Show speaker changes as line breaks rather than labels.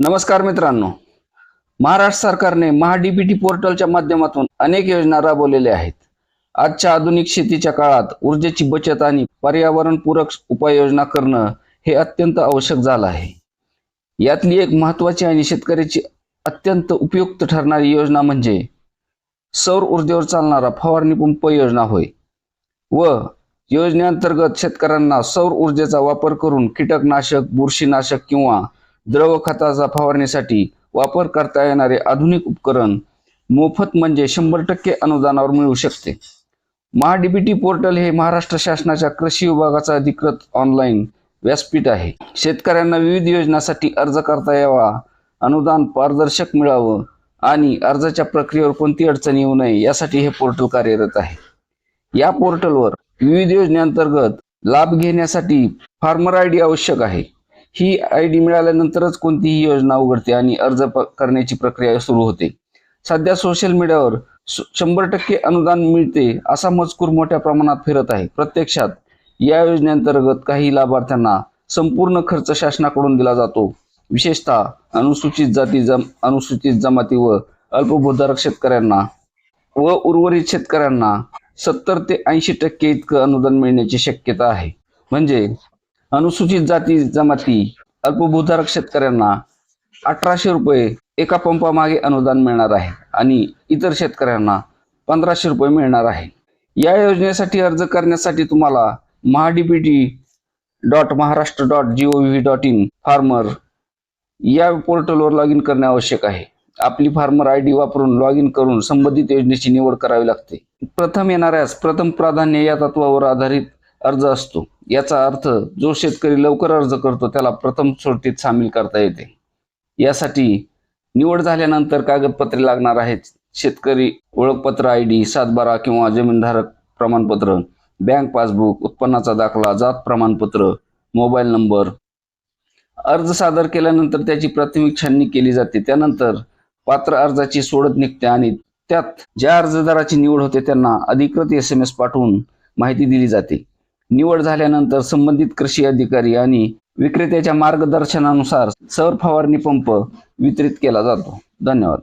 नमस्कार मित्रांनो. महाराष्ट्र सरकारने महाडीबीटी पोर्टलच्या माध्यमातून अनेक योजना राबवलेल्या आहेत. आजच्या आधुनिक शेतीच्या काळात ऊर्जेची बचत आणि पर्यावरणपूरक उपाययोजना करणं हे अत्यंत आवश्यक झालं आहे. यातली एक महत्वाची आणि शेतकऱ्याची अत्यंत उपयुक्त ठरणारी योजना म्हणजे सौर ऊर्जेवर चालणारा फवारणी पंप योजना होय. व योजनेअंतर्गत शेतकऱ्यांना सौर ऊर्जेचा वापर करून कीटकनाशक बुरशीनाशक किंवा द्रव खताचा फवारणीसाठी वापर करता येणारे आधुनिक उपकरण मोफत म्हणजे शंभर टक्के अनुदानावर मिळू शकते. महाडीबीटी पोर्टल हे महाराष्ट्र शासनाच्या कृषी विभागाचा अधिकृत ऑनलाईन व्यासपीठ आहे. शेतकऱ्यांना विविध योजनांसाठी अर्ज करता यावा अनुदान पारदर्शक मिळावं आणि अर्जाच्या प्रक्रियेवर कोणती अडचण येऊ नये यासाठी हे पोर्टल कार्यरत आहे. या पोर्टलवर विविध योजनेअंतर्गत लाभ घेण्यासाठी फार्मर आय डी आवश्यक आहे. ही आय डी मिळाल्यानंतरच कोणतीही योजना उघडते आणि अर्ज करण्याची प्रक्रिया सुरू होते. सध्या सोशल मीडियावर शंभर टक्के अनुदान मिळते असा मजकूर मोठ्या प्रमाणात फिरत आहे. प्रत्यक्षात या योजनेअंतर्गत काही लाभार्थ्यांना संपूर्ण खर्च शासनाकडून दिला जातो. विशेषतः अनुसूचित जाती जम अनुसूचित जमाती व अल्पभूधारक शेतकऱ्यांना व उर्वरित शेतकऱ्यांना सत्तर ते ऐंशी टक्के इतकं अनुदान मिळण्याची शक्यता आहे. म्हणजे अनुसूचित जाती जमाती अल्पभूधारक शेतकऱ्यांना अठराशे रुपये एका पंपामागे अनुदान मिळणार आहे आणि इतर शेतकऱ्यांना पंधराशे रुपये मिळणार आहे. या योजनेसाठी अर्ज करण्यासाठी तुम्हाला MahaDBT dot Maharashtra dot G O V dot in farmer या पोर्टलवर लॉग इन करणे आवश्यक आहे. आपली फार्मर आय डी वापरून लॉग इन करून संबंधित योजनेची निवड करावी लागते. प्रथम येणाऱ्यास प्रथम प्राधान्य या तत्वावर आधारित अर्ज असतो. याचा अर्थ जो शेतकरी लवकर अर्ज करतो त्याला प्रथम सोडतीत सामील करता येते. यासाठी निवड झाल्यानंतर कागदपत्रे लागणार आहेत. शेतकरी ओळखपत्र आय डी सातबारा किंवा जमीनधारक प्रमाणपत्र बँक पासबुक उत्पन्नाचा दाखला जात प्रमाणपत्र मोबाईल नंबर. अर्ज सादर केल्यानंतर त्याची प्राथमिक छाननी केली जाते. त्यानंतर पात्र अर्जाची सोडत निघते आणि त्यात ज्या अर्जदाराची निवड होते त्यांना अधिकृत एस एम एस पाठवून माहिती दिली जाते. निवड झाल्यानंतर संबंधित कृषी अधिकारी आणि विक्रेत्याच्या मार्गदर्शनानुसार सौर फवारणी पंप वितरित केला जातो. धन्यवाद.